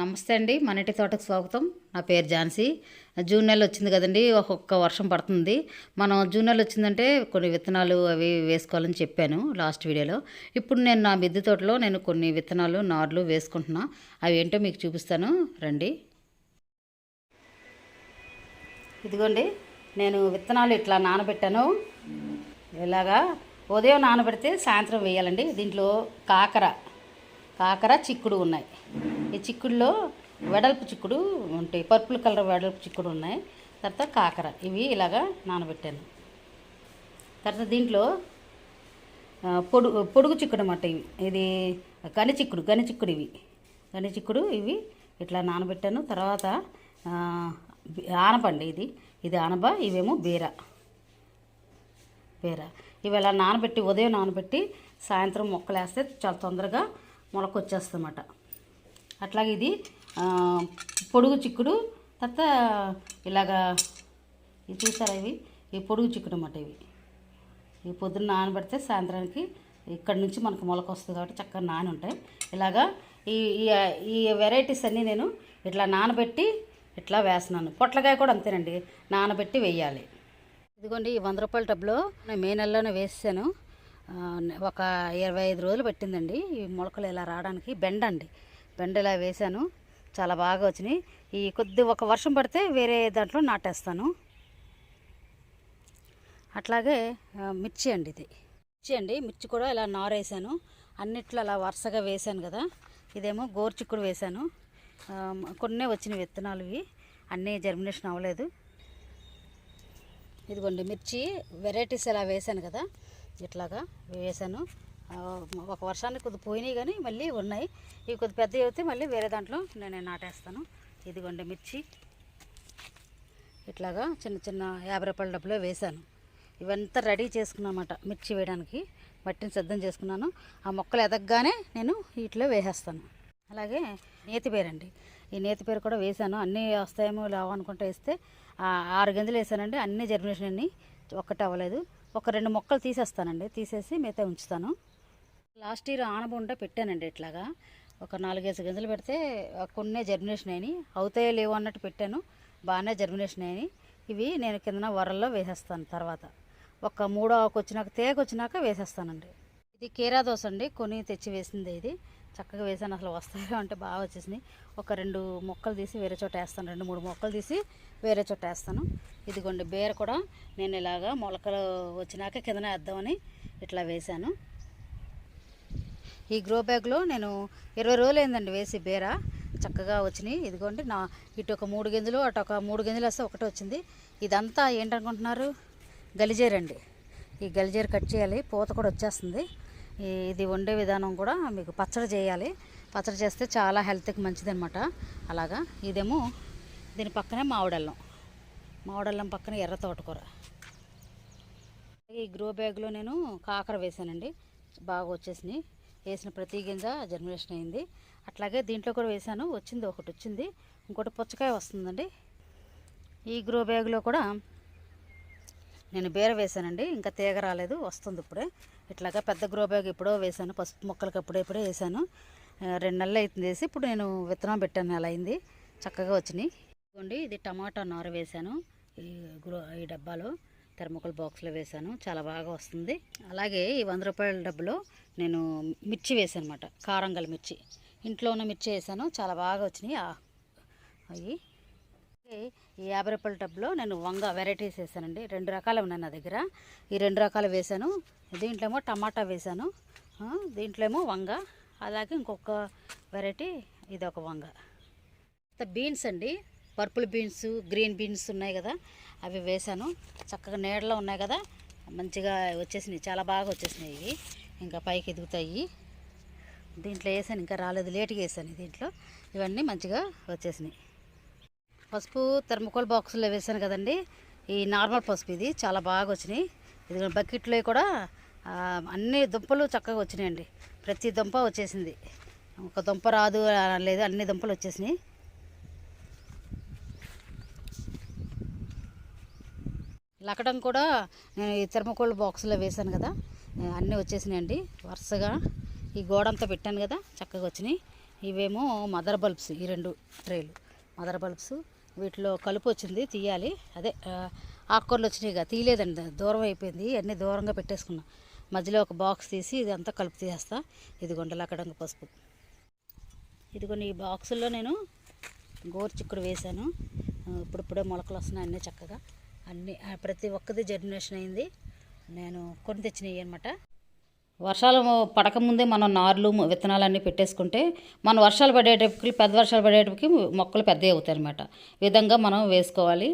నమస్తే అండి మనటి ఇంటి తోటకు స్వాగతం. నా పేరు ఝాన్సీ. జూన్ నెల వచ్చింది కదండి ఒక్కొక్క వర్షం పడుతుంది. మనం జూన్ నెల వచ్చిందంటే కొన్ని విత్తనాలు అవి వేసుకోవాలని చెప్పాను లాస్ట్ వీడియోలో. ఇప్పుడు నేను నా మిద్దె తోటలో నేను కొన్ని విత్తనాలు నార్లు వేసుకుంటున్నా. అవి ఏంటో మీకు చూపిస్తాను. రండి. ఇదిగోండి నేను విత్తనాలు ఇట్లా నానబెట్టాను. ఇలాగా ఉదయం నానబెడితే సాయంత్రం వేయాలండి. దీంట్లో కాకర కాకర చిక్కుడు ఉన్నాయి. ఈ చిక్కుడులో వెడల్పు చిక్కుడు ఉంటాయి. పర్పుల్ కలర్ వెడల్పు చిక్కుడు ఉన్నాయి. తర్వాత కాకర. ఇవి ఇలాగా నానబెట్టాను. తర్వాత దీంట్లో పొడుగు పొడుగు చిక్కుడు అన్నమాట ఇవి. ఇది గని చిక్కుడు గని చిక్కుడు ఇవి. గని చిక్కుడు ఇవి ఇట్లా నానబెట్టాను. తర్వాత ఆనప అండి ఆనపండి ఇది. ఇది ఆనబ ఇవేమో బీర. బీర. ఇవి ఇలా నానబెట్టి ఉదయం నానబెట్టి సాయంత్రం మొక్కలు వేస్తే చాలా తొందరగా మొలక అట్లాగే ఇది పొడుగు చిక్కుడు తర్వాత ఇలాగా ఇది చూసారా ఇవి? ఈ పొడుగు చిక్కుడు అన్నమాట ఇవి. ఈ పొద్దున్న నానబెడితే సాయంత్రానికి ఇక్కడ నుంచి మనకు మొలక వస్తుంది కాబట్టి చక్కగా నాని ఉంటాయి ఇలాగా ఈ ఈ- వెరైటీస్ అన్నీ నేను ఇట్లా నానబెట్టి ఇట్లా వేస్తున్నాను. పొట్లకాయ కూడా అంతేనండి నానబెట్టి వేయాలి. ఇదిగోండి ఈ వంద రూపాయల టబ్లో నేను మే నెలలోనే వేసాను ఒక ఇరవై ఐదు రోజులు పట్టిందండి. ఈ మొలకలు ఇలా రావడానికి బెండ అండి. బెండ ఇలా వేశాను. చాలా బాగా వచ్చినాయి. ఈ కొద్ది ఒక వర్షం పడితే వేరే దాంట్లో నాటేస్తాను. అట్లాగే మిర్చి అండి ఇది. మిర్చి అండి. మిర్చి కూడా ఇలా నారేసాను. అన్నిట్లో అలా వరుసగా వేశాను కదా. ఇదేమో గోర్చిక్కుడు వేశాను. కొన్నే వచ్చిన విత్తనాలు ఇవి. అన్నీ జర్మినేషన్ అవ్వలేదు. ఇదిగోండి మిర్చి వెరైటీస్ ఇలా వేశాను కదా. ఇట్లాగా వేసాను. ఒక వర్షానికి కొద్ది పోయినాయి కానీ మళ్ళీ ఉన్నాయి. ఇవి కొద్ది పెద్దవి అయితే మళ్ళీ వేరే దాంట్లో నేను నాటేస్తాను. ఇదిగోండి మిర్చి. ఇట్లాగా చిన్న చిన్న యాభై రూపాయల డబ్బులో వేశాను ఇవంతా రెడీ చేసుకున్నమాట మిర్చి వేయడానికి. మట్టిని సిద్ధం చేసుకున్నాను. ఆ మొక్కలు ఎదగగానే నేను వీటిలో వేసేస్తాను. అలాగే నేతిపేరండి ఈ నేతిపేరు కూడా వేశాను అన్నీ వస్తాయేమో లేవనుకుంటే వేస్తే ఆరు గింజలు వేసానండి. అన్నీ జర్మినేషన్ అన్నీ ఒక్కటి అవ్వలేదు. ఒక రెండు మొక్కలు తీసేస్తానండి. తీసేసి మిగతా ఉంచుతాను. లాస్ట్ ఇయర్ ఆనబొండ పెట్టానండి ఇట్లాగా. ఒక నాలుగైదు గింజలు పెడితే ఆ కొన్నే జర్మినేషన్ అయినాయి. అవుతాయో లేవో అన్నట్టు పెట్టాను. బాగానే జర్మినేషన్ అయినాయి. ఇవి నేను కిందన వరల్లో వేసేస్తాను తర్వాత. ఒక మూడో ఆకు వచ్చినాక తేగ వచ్చినాక వేసేస్తానండి. ఇది కీరా దోశ అండి. కొని తెచ్చి వేసింది ఇది. చక్కగా వేసాను అసలు వస్తాయో అంటే బాగా వచ్చేసింది ఒక రెండు మొక్కలు తీసి వేరే చోట వేస్తాను. రెండు మూడు మొక్కలు తీసి వేరే చోట వేస్తాను. ఇదిగోండి బేర కూడా నేను ఇలాగా మొలకలు వచ్చినాక కిందనే వేద్దామని ఇట్లా వేశాను. ఈ గ్రో బ్యాగ్లో నేను ఇరవై రోజులు అయిందండి వేసి బేర. చక్కగా వచ్చినాయి. ఇదిగోండి నా ఇటు ఒక మూడు గింజలు అటు ఒక మూడు గింజలు వస్తే ఒకటే వచ్చింది. ఇదంతా ఏంటనుకుంటున్నారు? గలిజేరండి. ఈ గలిజేరు కట్ చేయాలి. పూత కూడా వచ్చేస్తుంది. ఇది వండే విధానం కూడా మీకు పచ్చడి చేయాలి. పచ్చడి చేస్తే చాలా హెల్త్కి మంచిది అనమాట అలాగా? ఇదేమో దీని పక్కనే మామిడల్లం. మామిడల్లం పక్కన ఎర్ర తోటకూర. ఈ గ్రో బ్యాగ్లో నేను కాకర వేసానండి. బాగా వచ్చేసినాయి. వేసిన ప్రతి గింజ జర్మినేషన్ అయింది. అట్లాగే దీంట్లో కూడా వేసాను. వచ్చింది ఒకటి వచ్చింది. ఇంకోటి పుచ్చకాయ వస్తుందండి. ఈ గ్రో బ్యాగ్లో కూడా నేను బీర వేసానండి ఇంకా తీగ రాలేదు వస్తుంది ఇప్పుడే. ఇట్లాగా పెద్ద గ్రో బ్యాగ్ ఎప్పుడో వేసాను పసుపు మొక్కలకి అప్పుడే ఇప్పుడే వేసాను రెండు నెలలు అవుతుంది వేసి ఇప్పుడు నేను విత్తనం పెట్టాను నెల అయింది. చక్కగా వచ్చినాయి. ఇదిగోండి ఇది టమాటా నార వేసాను ఈ గ్రో ఈ డబ్బాలో థర్మోకోల్ బాక్స్లో వేశాను చాలా బాగా వస్తుంది. అలాగే ఈ వంద రూపాయల డబ్బులో నేను మిర్చి వేసాను అనమాట కారంగల్ మిర్చి. ఇంట్లో ఉన్న మిర్చి వేసాను చాలా బాగా వచ్చినాయి. ఆ- అవి ఈ యాభై రూపాయల టబ్లో నేను వంగ వెరైటీస్ వేసానండి. రెండు రకాలు ఉన్నాయి నా దగ్గర. ఈ రెండు రకాలు వేసాను. దీంట్లో ఏమో టమాటా వేసాను. దీంట్లో ఏమో వంగ. అలాగే ఇంకొక వెరైటీ ఇది ఒక వంగ. బీన్స్ అండి. పర్పుల్ బీన్స్ గ్రీన్ బీన్స్ ఉన్నాయి కదా అవి వేసాను. చక్కగా నీడలో ఉన్నాయి కదా మంచిగా వచ్చేసినాయి. చాలా బాగా వచ్చేసినాయి ఇవి. ఇంకా పైకి ఎదుగుతాయి. దీంట్లో వేసాను ఇంకా రాలేదు. లేట్గా వేసాను దీంట్లో. ఇవన్నీ మంచిగా వచ్చేసినాయి. పసుపు థర్మకోల్ బాక్సుల్లో వేసాను కదండి. ఈ నార్మల్ పసుపు ఇది. చాలా బాగా వచ్చినాయి. ఇది బకెట్లో కూడా అన్ని దుంపలు చక్కగా వచ్చినాయండి. ప్రతి దుంప వచ్చేసింది. ఒక దుంప రాదు లేదు అన్ని దుంపలు వచ్చేసినాయి. లక్కడం కూడా నేను ఈ థర్మకోల్ బాక్స్లో వేసాను కదా. అన్నీ వచ్చేసినాయండి. వరుసగా ఈ గోడంతా పెట్టాను కదా. చక్కగా వచ్చినాయి. ఇవేమో మదర్ బల్బ్స్ ఈ రెండు ట్రేలు. మదర్ బల్బ్స్ వీటిలో కలుపు వచ్చింది తీయాలి. అదే ఆకుకూరలు వచ్చినాయిగా తీయలేదండి. దూరం అయిపోయింది. అన్నీ దూరంగా పెట్టేసుకున్నా. మధ్యలో ఒక బాక్స్ తీసి ఇదంతా కలుపు తీసేస్తా. ఇదిగోండి లక్కడంగ పసుపు. ఇదిగోండి ఈ బాక్సుల్లో నేను గోరుచిక్కుడు వేశాను. ఇప్పుడిప్పుడే మొలకలు వస్తున్నాయి అన్నీ చక్కగా. అన్నీ ప్రతి ఒక్కది జర్మినేషన్ అయింది. నేను కొని తెచ్చినాయి అనమాట వర్షాలు పడకముందే మనం నార్లు విత్తనాలన్నీ పెట్టేసుకుంటే మన వర్షాలు పడేటప్పటికి పెద్ద వర్షాలు పడేటప్పటికి మొక్కలు పెద్దవి అవుతాయి అనమాట విధంగా మనం వేసుకోవాలి.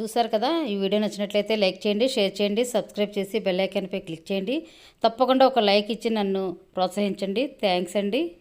చూసారు కదా? ఈ వీడియో నచ్చినట్లయితే లైక్ చేయండి షేర్ చేయండి సబ్స్క్రైబ్ చేసి బెల్ ఐకాన్పై క్లిక్ చేయండి. తప్పకుండా ఒక లైక్ ఇచ్చి నన్ను ప్రోత్సహించండి. థ్యాంక్స్ అండి.